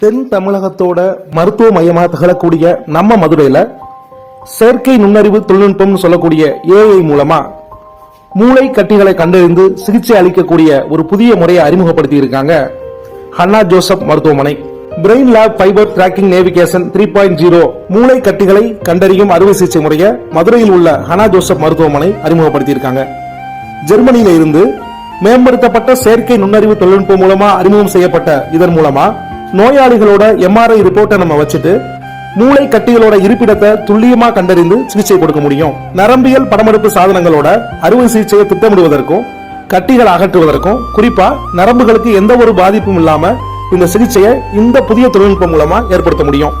தென் தமிழகத்தோட மருத்துவ மையமாக திகழக்கூடிய நம்ம மதுரையில செயற்கை நுண்ணறிவு தொழில்நுட்பம்னு சொல்லக்கூடிய ஏஐ மூலமா மூளை கட்டிகளை கண்டறிந்து சிகிச்சை அளிக்கக்கூடிய ஒரு புதிய முறையை அறிமுகப்படுத்தி இருக்காங்க ஹன்னா ஜோசப் மருத்துவமனை. Brain lab fibre tracking navigation three point zero மூளை கட்டிகளை கண்டறியும் அறுவை சிகிச்சை முறையை மதுரையில் உள்ள ஹனா ஜோசப் மருத்துவமனை அறிமுகப்படுத்தி இருக்காங்க. ஜெர்மனியில இருந்து மேம்படுத்தப்பட்ட செயற்கை நுண்ணறிவு தொழில்நுட்பம் மூலமா அறிமுகம் செய்யப்பட்ட இதன் மூலமா நோயாளிகளோட எம்ஆர்ஐ ரிப்போர்ட்டை நம்ம வச்சுட்டு மூளை கட்டிகளோட இருப்பிடத்தை துல்லியமா கண்டறிந்து சிகிச்சை கொடுக்க முடியும். நரம்பியல் படமெடுப்பு சாதனங்களோட அறுவை சிகிச்சையை திட்டமிடுவதற்கும் கட்டிகள் அகற்றுவதற்கும் குறிப்பா நரம்புகளுக்கு எந்த ஒரு பாதிப்பும் இல்லாம இந்த சிகிச்சையை இந்த புதிய தொழில்நுட்பம் மூலமா ஏற்படுத்த முடியும்.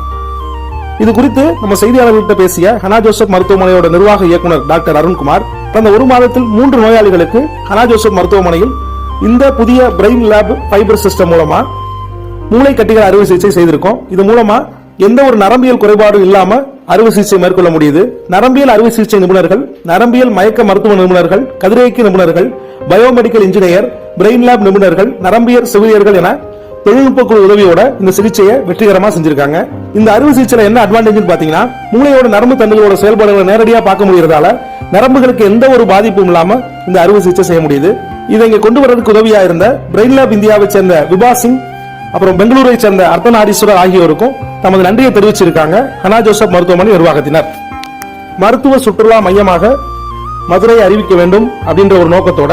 இது குறித்து நம்ம செய்தியாளர்கள்ட்ட பேசிய ஹனா ஜோசப் மருத்துவமனையோட நிர்வாக இயக்குனர் டாக்டர் அருண்குமார் கடந்த ஒரு மாதத்தில் மூன்று நோயாளிகளுக்கு ஹனா ஜோசப் மருத்துவமனையில் இந்த புதிய பிரெயின் லேப் ஃபைபர் சிஸ்டம் மூலமா மூளை கட்டிகள் அறுவை சிகிச்சை செய்திருக்கோம். இது மூலமா எந்த ஒரு நரம்பியல் குறைபாடும் இல்லாம அறுவை சிகிச்சை மேற்கொள்ள முடியுது. நரம்பியல் அறுவை சிகிச்சை நிபுணர்கள் நரம்பியல் மயக்க மருத்துவ நிபுணர்கள் கதிரேக்கி நிபுணர்கள் பயோமெடிக்கல் இன்ஜினியர் பிரெயின் லேப் நிபுணர்கள் நரம்பியல் செவிலியர்கள் என தொழில்நுட்ப குழு உதவியோட இந்த சிகிச்சையை வெற்றிகரமா செஞ்சிருக்காங்க. இந்த அறுவை சிகிச்சையில என்ன அட்வான்டேஜ் பாத்தீங்கன்னா மூளையோட நரம்பு தண்டுகளோட செயல்பாடுகளை நேரடியா பார்க்க முடியறதால நரம்புகளுக்கு எந்த ஒரு பாதிப்பும் இல்லாம இந்த அறுவை சிகிச்சை செய்ய முடியுது. இதை இங்க கொண்டு வரதுக்கு உதவியா இருந்த பிரெயின் லேப் இந்தியாவை சேர்ந்த விபா சிங் அப்புறம் பெங்களூரை சேர்ந்த அர்த்தநாரீஸ்வரர் ஆகியோருக்கும் தமது நன்றியை தெரிவிச்சிருக்காங்க. ஹனா ஜோசப் மருத்துவமனை நிர்வாகத்தினர். மருத்துவ சுற்றுலா மையமாக மதுரை அறிவிக்க வேண்டும் அப்படின்ற ஒரு நோக்கத்தோட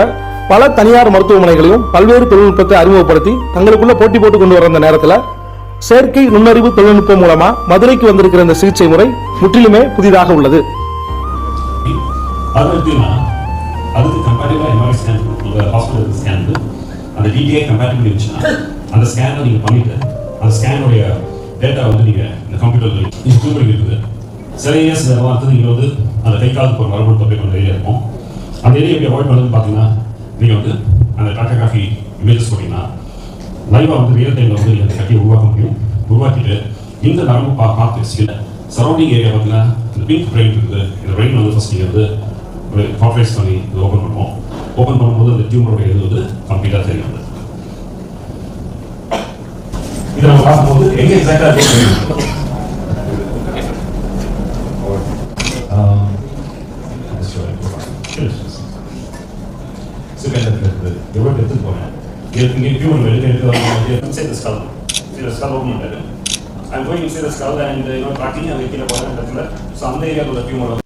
பல தனியார் மருத்துவமனைகளையும் பல்வேறு தொழில்நுட்பத்தை அறிமுகப்படுத்தி தங்களுக்குள்ள போட்டி போட்டு கொண்டு வர நேரத்தில் செயற்கை நுண்ணறிவு தொழில்நுட்பம் மூலமா மதுரைக்கு வந்திருக்கிற இந்த சிகிச்சை முறை முற்றிலுமே புதிதாக உள்ளது. அது அதுக்கு எம்ஆர்ஐ ஸ்கேன் ஹாஸ்பிட்டல் ஸ்கேன் அந்த டிடிஐ கம்பேட்டிபிள் இருந்துச்சுன்னா அந்த ஸ்கேனை நீங்கள் பண்ணிட்டு அந்த ஸ்கேனுடைய டேட்டா வந்து நீங்கள் இந்த கம்ப்யூட்டரில் இன்க்ளூட் இருக்குது சில ஏரியாஸ் இதெல்லாம் வந்து நீங்கள் வந்து அந்த கை காலுக்கு ஒரு மரபு தொகை கொண்ட ஏரியா இருக்கும். அந்த ஏரியா எப்படி அவாய்ட் பண்ணுறது பார்த்தீங்கன்னா நீங்கள் வந்து அந்த டாட்டா காஃபி இமேஜஸ் போட்டிங்கன்னா லைவாக வந்து ரியல் டைமில் வந்து நீங்கள் அந்த கட்டியை உருவாக்க முடியும். உருவாக்கிட்டு இந்த நரம்பு பா பார்த்து சரௌண்டிங் ஏரியா பார்த்தீங்கன்னா இந்த பிங்க் பிரெயின் இருக்குது. இந்த பிரெயின் வந்து ஃபஸ்ட் நீங்கள் வந்து கார்பரேட் பண்ணி இது ஓப்பன் பண்ணுவோம். ஓப்பன் பண்ணும்போது அந்த டியூமருடைய இது வந்து கம்ப்ளீட்டாக தெரியும். இதை நம்ம பார்க்கும்போது எங்கே எக்ஸாக்டாக எவ்வளோ எடுத்துட்டு போனேன்? இங்கே டியூமர் வெளியே எடுத்து inside the skull. See the skull open பண்ணிட்டாரு. I'm going inside the skull and you know tracking அந்த கீழே போகிற இடத்துல ஸோ அந்த ஏரியாவில் உள்ள டியூமர்